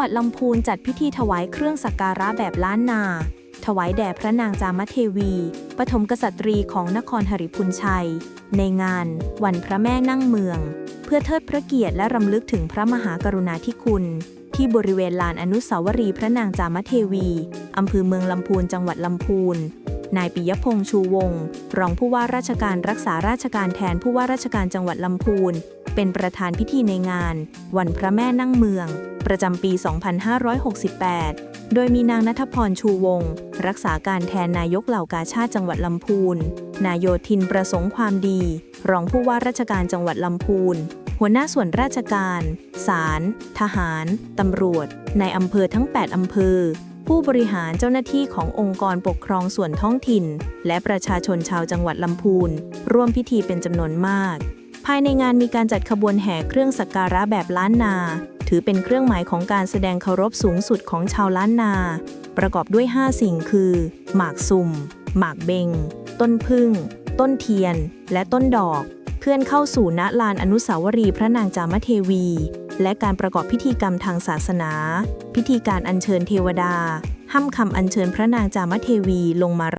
หวัดลำพูนจัดพิธีถวายเครื่องสักการะแบบล้านนา ถวายแด่พระนางจามเทวี ปฐมกษัตรีของนครหริพุนชัย ในงาน วันพระแม่นั่งเมือง เพื่อเทิดพระเกียรติและรำลึกถึงพระมหากรุณาธิคุณ ที่บริเวณลานอนุสาวรีย์พระนางจามเทวีอำเภอเมืองลำพูนจังหวัดลำพูนนายปิยพงษ์ชูวงศ์รองผู้ว่าราชการรักษาราชการแทนผู้ว่าราชการจังหวัดลำพูน เป็นประธานพิธีในงาน วันพระแม่นั่งเมือง ประจำปี 2568 โดยมีนางนัทพรชูวงศ์รักษาการแทนนายกเหล่ากาชาติจังหวัดลำพูน นายโยธินประสงค์ความดี รองผู้ว่าราชการจังหวัดลำพูน หัวหน้าส่วนราชการ ศาล ทหาร ตำรวจ ในอำเภอทั้ง 8 อำเภอ ผู้บริหารเจ้าหน้าที่ขององค์กรปกครองส่วนท้องถิ่น และประชาชนชาวจังหวัดลำพูน ร่วมพิธีเป็นจำนวนมาก ภายในงานมีการจัดขบวนแห่เครื่องสักการะแบบล้านนา ถือเป็นเครื่องหมายของการแสดงเคารพสูงสุดของชาวล้านนา ประกอบด้วย 5 สิ่งคือ หมากสุ่ม หมากเบง ต้นพึ่ง ต้นเทียน และต้นดอก เพื่อนเข้าสู่ณลานอนุสาวรีย์พระนางจามเทวี และการประกอบพิธีกรรมทางศาสนา พิธีการอัญเชิญเทวดา ห้ำคำอัญเชิญพระนางจามเทวีลงมา